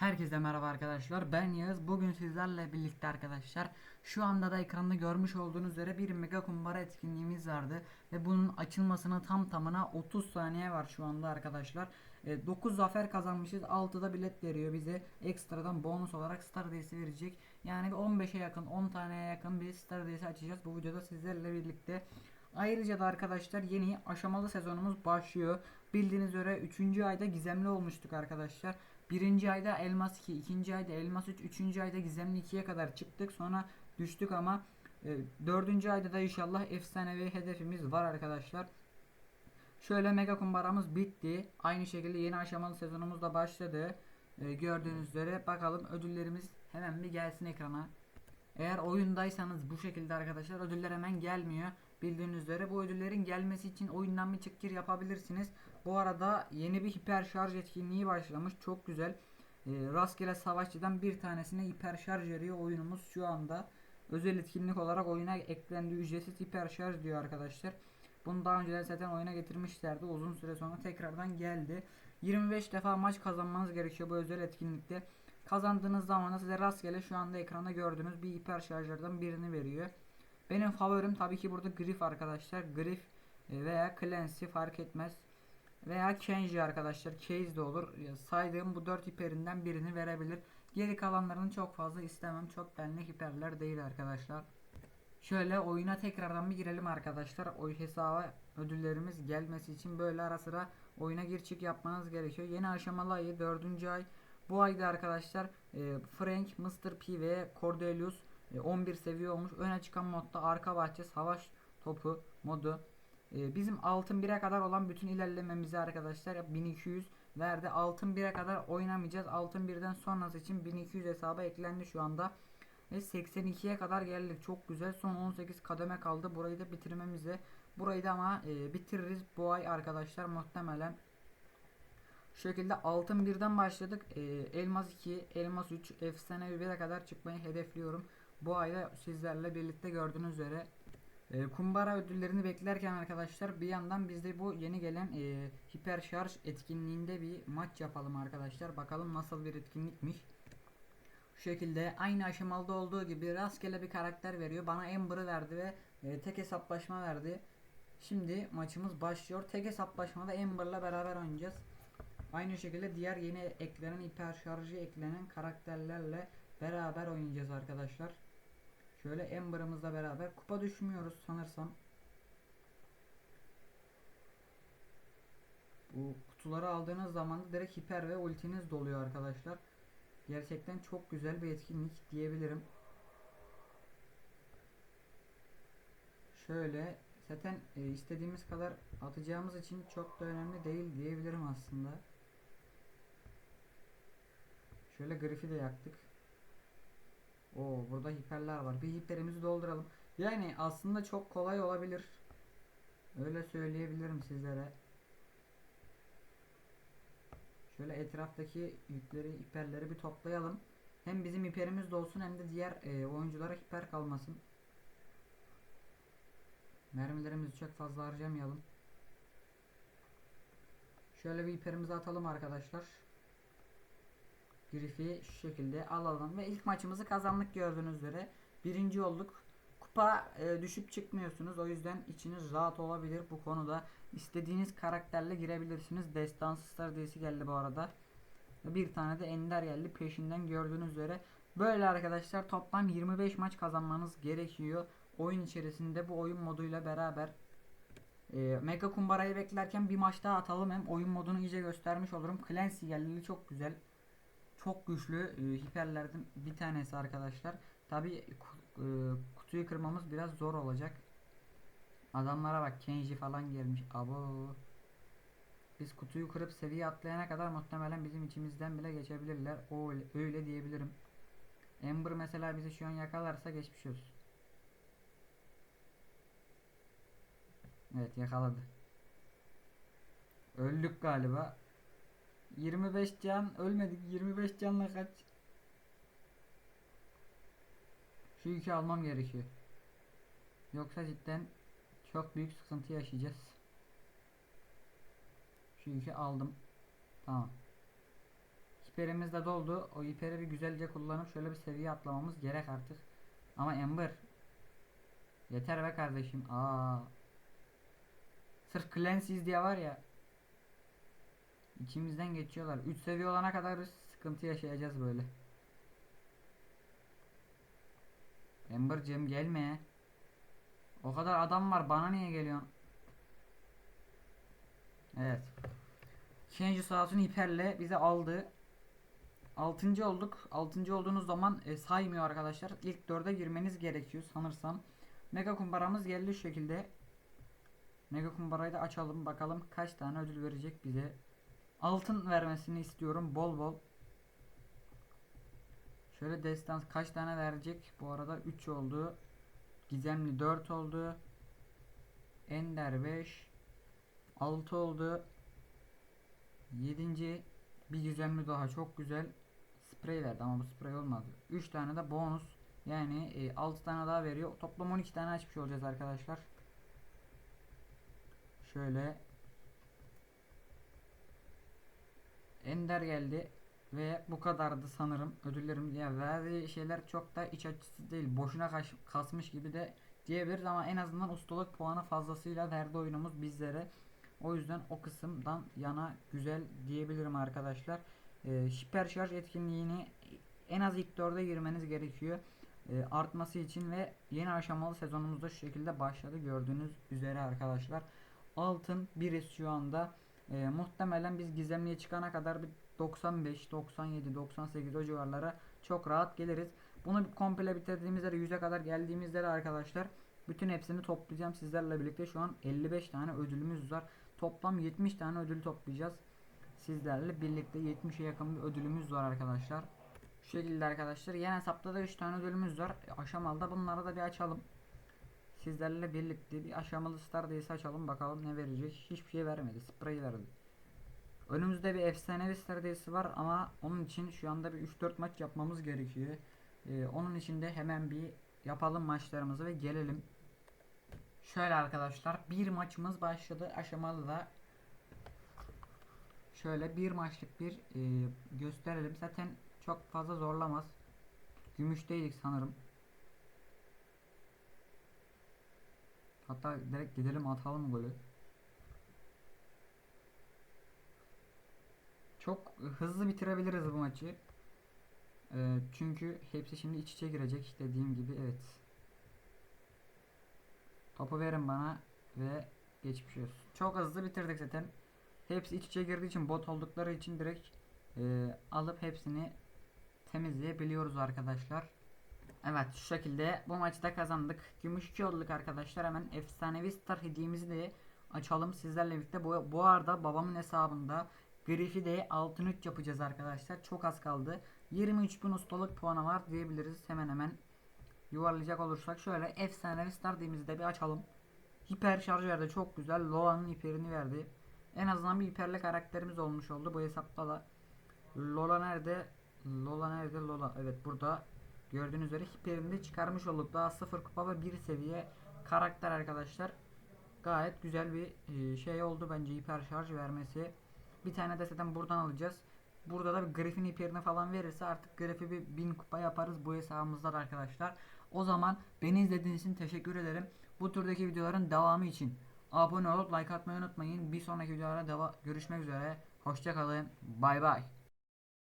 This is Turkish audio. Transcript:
Herkese merhaba arkadaşlar. Ben Yağız. Bugün sizlerle birlikte arkadaşlar şu anda da ekranda görmüş olduğunuz üzere bir mega kumbara etkinliğimiz vardı ve bunun açılmasına tam tamına 30 saniye var şu anda arkadaşlar. 9 zafer kazanmışız. 6'da bilet veriyor bize. Ekstradan bonus olarak Star Days'i verecek. Yani bir 15'e yakın 10 taneye yakın bir Star Days'i açacağız bu videoda sizlerle birlikte. Ayrıca da arkadaşlar yeni aşamalı sezonumuz başlıyor. Bildiğiniz üzere 3. ayda gizemli olmuştuk arkadaşlar. Birinci ayda elmas 2, ikinci ayda elmas 3, üçüncü ayda gizemli 2'ye kadar çıktık. Sonra düştük ama e, dördüncü ayda da inşallah efsanevi hedefimiz var arkadaşlar. Şöyle mega kumbaramız bitti. Aynı şekilde yeni aşamalı sezonumuz da başladı. E, gördüğünüz üzere bakalım ödüllerimiz hemen bir gelsin ekrana. Eğer oyundaysanız bu şekilde arkadaşlar ödüller hemen gelmiyor. Bildiğiniz üzere bu ödüllerin gelmesi için oyundan bir çık yapabilirsiniz. Bu arada yeni bir hiper şarj etkinliği başlamış. Çok güzel. E, rastgele savaşçıdan bir tanesine hiper şarj veriyor oyunumuz şu anda. Özel etkinlik olarak oyuna eklendi ücretsiz hiper şarj diyor arkadaşlar. Bunu daha önceden zaten oyuna getirmişlerdi. Uzun süre sonra tekrardan geldi. 25 defa maç kazanmanız gerekiyor bu özel etkinlikte. Kazandığınız zaman da size rastgele şu anda ekranda gördüğünüz bir hiper şarjlardan birini veriyor. Benim favorim tabii ki burada Griff arkadaşlar. Griff e, veya Clancy fark etmez. Veya Kenji arkadaşlar. Case de olur. Saydığım bu 4 hiperinden birini verebilir. Geri kalanlarını çok fazla istemem. Çok benlik hiperler değil arkadaşlar. Şöyle oyuna tekrardan bir girelim arkadaşlar. Oy hesaba ödüllerimiz gelmesi için böyle ara sıra oyuna gir çık yapmanız gerekiyor. Yeni aşamalı ayı 4. ay. Bu ayda arkadaşlar e, Frank, Mr. P ve Cordelius e, 11 seviye olmuş. Öne çıkan modda arka bahçe savaş topu modu. E, bizim altın 1'e kadar olan bütün ilerlememizi arkadaşlar 1200 verdi. Altın 1'e kadar oynamayacağız. Altın 1'den sonrası için 1200 hesaba eklendi şu anda. Ve 82'ye kadar geldik. Çok güzel. Son 18 kademe kaldı. Burayı da bitirmemize. Burayı da ama e, bitiririz bu ay arkadaşlar muhtemelen. Şu şekilde altın birden başladık. E, elmas 2, elmas 3, efsane 1'e kadar çıkmayı hedefliyorum. Bu ayda sizlerle birlikte gördüğünüz üzere e, kumbara ödüllerini beklerken arkadaşlar bir yandan biz de bu yeni gelen e, hiper şarj etkinliğinde bir maç yapalım arkadaşlar. Bakalım nasıl bir etkinlikmiş. Şu şekilde aynı aşamalı olduğu gibi rastgele bir karakter veriyor. Bana Amber'ı verdi ve e, tek hesaplaşma verdi. Şimdi maçımız başlıyor. Tek hesaplaşmada Amber'la beraber oynayacağız. Aynı şekilde diğer yeni eklenen hiper şarjı eklenen karakterlerle beraber oynayacağız arkadaşlar. Şöyle Amber'ımızla beraber kupa düşmüyoruz sanırsam. Bu kutuları aldığınız zaman da direkt hiper ve ultiniz doluyor arkadaşlar. Gerçekten çok güzel bir etkinlik diyebilirim. Şöyle zaten e, istediğimiz kadar atacağımız için çok da önemli değil diyebilirim aslında. Şöyle grifi de yaktık. Oo burada hiperler var. Bir hiperimizi dolduralım. Yani aslında çok kolay olabilir. Öyle söyleyebilirim sizlere. Şöyle etraftaki yükleri, hiperleri bir toplayalım. Hem bizim hiperimiz de olsun hem de diğer e, oyunculara hiper kalmasın. Mermilerimizi çok fazla harcamayalım. Şöyle bir hiperimizi atalım arkadaşlar. Griff'i şu şekilde alalım ve ilk maçımızı kazandık gördüğünüz üzere. Birinci olduk. Kupa e, düşüp çıkmıyorsunuz. O yüzden içiniz rahat olabilir bu konuda. İstediğiniz karakterle girebilirsiniz. Destansı Star dizisi geldi bu arada. Bir tane de Ender geldi peşinden gördüğünüz üzere. Böyle arkadaşlar toplam 25 maç kazanmanız gerekiyor. Oyun içerisinde bu oyun moduyla beraber e, Mega Kumbara'yı beklerken bir maç daha atalım. Hem oyun modunu iyice göstermiş olurum. Clancy geldi çok güzel. Çok güçlü e, hiperlerden bir tanesi arkadaşlar. Tabi e, kutuyu kırmamız biraz zor olacak. Adamlara bak Kenji falan gelmiş. Abo. Biz kutuyu kırıp seviye atlayana kadar muhtemelen bizim içimizden bile geçebilirler. O öyle, öyle diyebilirim. Ember mesela bizi şu an yakalarsa geçmiş olsun. Evet yakaladı. Öldük galiba. 25 can ölmedik 25 canla kaç. Şu yükü almam gerekiyor. Yoksa cidden çok büyük sıkıntı yaşayacağız. Şu yükü aldım. Tamam. hiperimiz de doldu. O hiperi bir güzelce kullanıp şöyle bir seviye atlamamız gerek artık. Ama Ember yeter be kardeşim. Aa. Sırf Clancy's diye var ya. İçimizden geçiyorlar. 3 seviye olana kadar sıkıntı yaşayacağız böyle. Ember'cığım gelme. O kadar adam var bana niye geliyorsun? Evet. Sağ olsun hiperle bizi aldı. Altıncı olduk. Altıncı olduğunuz zaman e, saymıyor arkadaşlar. İlk dörde girmeniz gerekiyor sanırsam. Mega kumbaramız geldi şu şekilde. Mega kumbarayı da açalım bakalım kaç tane ödül verecek bize. Altın vermesini istiyorum bol bol. Şöyle destans kaç tane verecek? Bu arada 3 oldu. Gizemli 4 oldu. Ender 5. 6 oldu. 7. Bir gizemli daha çok güzel. Sprey verdi ama bu sprey olmadı. 3 tane de bonus. Yani e, 6 tane daha veriyor. Toplam 12 tane açmış olacağız arkadaşlar. Şöyle Ender geldi ve bu kadardı sanırım. Ödüllerim ya verdiği şeyler çok da iç açıcı değil boşuna kaş- kasmış gibi de diyebiliriz ama en azından ustalık puanı fazlasıyla verdi oyunumuz bizlere. O yüzden o kısımdan yana güzel diyebilirim arkadaşlar. Ee, hiper şarj etkinliğini en az ilk dörde girmeniz gerekiyor. Ee, artması için ve yeni aşamalı sezonumuzda şu şekilde başladı gördüğünüz üzere arkadaşlar. Altın biriz şu anda ee, muhtemelen biz gizemliye çıkana kadar bir 95, 97, 98 o civarlara çok rahat geliriz. Bunu komple bitirdiğimizde de 100'e kadar geldiğimizde de arkadaşlar bütün hepsini toplayacağım sizlerle birlikte. Şu an 55 tane ödülümüz var. Toplam 70 tane ödül toplayacağız. Sizlerle birlikte 70'e yakın bir ödülümüz var arkadaşlar. Şu şekilde arkadaşlar. Yeni hesapta da 3 tane ödülümüz var. E, Aşamalı bunları da bir açalım. Sizlerle birlikte bir aşamalı star diyesi açalım bakalım ne verecek. Hiçbir şey vermedi. Sprey verdi. Önümüzde bir efsanevi star diyesi var ama onun için şu anda bir 3-4 maç yapmamız gerekiyor. Ee, onun için de hemen bir yapalım maçlarımızı ve gelelim. Şöyle arkadaşlar bir maçımız başladı aşamalı da. Şöyle bir maçlık bir e, gösterelim. Zaten çok fazla zorlamaz. Gümüşteydik sanırım. Hatta direkt gidelim atalım golü. Çok hızlı bitirebiliriz bu maçı. Ee, çünkü hepsi şimdi iç içe girecek dediğim gibi evet. Topu verin bana ve geçmiş olsun. Çok hızlı bitirdik zaten. Hepsi iç içe girdiği için bot oldukları için direkt e, alıp hepsini temizleyebiliyoruz arkadaşlar. Evet şu şekilde bu maçı da kazandık. Gümüş 2 olduk arkadaşlar. Hemen efsanevi star hediyemizi de açalım sizlerle birlikte. Bu, bu arada babamın hesabında Griff'i de altın 3 yapacağız arkadaşlar. Çok az kaldı. 23.000 ustalık puanı var diyebiliriz. Hemen hemen yuvarlayacak olursak şöyle efsanevi star de bir açalım. Hiper şarj verdi çok güzel. Lola'nın hiperini verdi. En azından bir hiperli karakterimiz olmuş oldu bu hesapta da. Lola nerede? Lola nerede? Lola. Evet burada. Gördüğünüz üzere hiperini de çıkarmış olduk. Daha 0 kupa ve 1 seviye karakter arkadaşlar. Gayet güzel bir e, şey oldu bence hiper şarj vermesi. Bir tane de zaten buradan alacağız. Burada da bir Griffin hiperini falan verirse artık Griff'i bir 1000 kupa yaparız bu hesabımızda da arkadaşlar. O zaman beni izlediğiniz için teşekkür ederim. Bu türdeki videoların devamı için abone olup like atmayı unutmayın. Bir sonraki videolarda deva görüşmek üzere. Hoşçakalın. Bay bay.